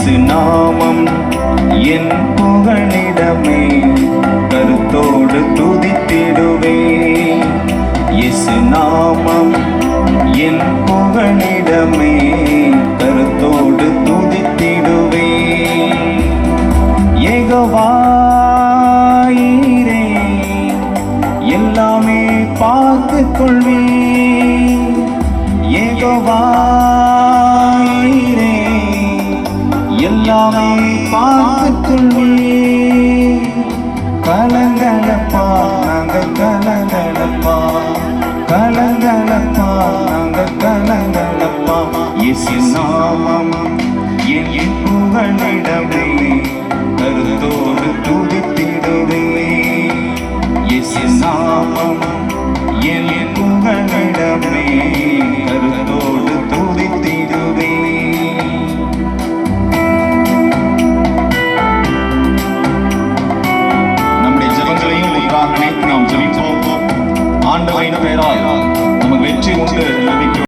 இயேசு நாமம் என் புகழிடமே கருத்தோடு துதித்திடுவே. இயேசு நாமம் என் புகழிடமே கருத்தோடு துதித்திடுவே. ஏகவாயிரே எல்லாமே பார்த்து கொள்வே ஏகவா நாமே பார்த்து கொள்வே கலங்கலப்பா நாங்கள் கலங்கலப்பா கலங்கலப்பா நாங்கள் கலங்கலப்பா. இசு நாமம் என் என் புகழிடமே கருத்தோடு துதித்திடுவே இசு நாமம் ஜெபங்களையும் நாம் ஜெபிப்போம். ஆண்டவரின் பெயரால் நமக்கு வெற்றி உண்டு என்று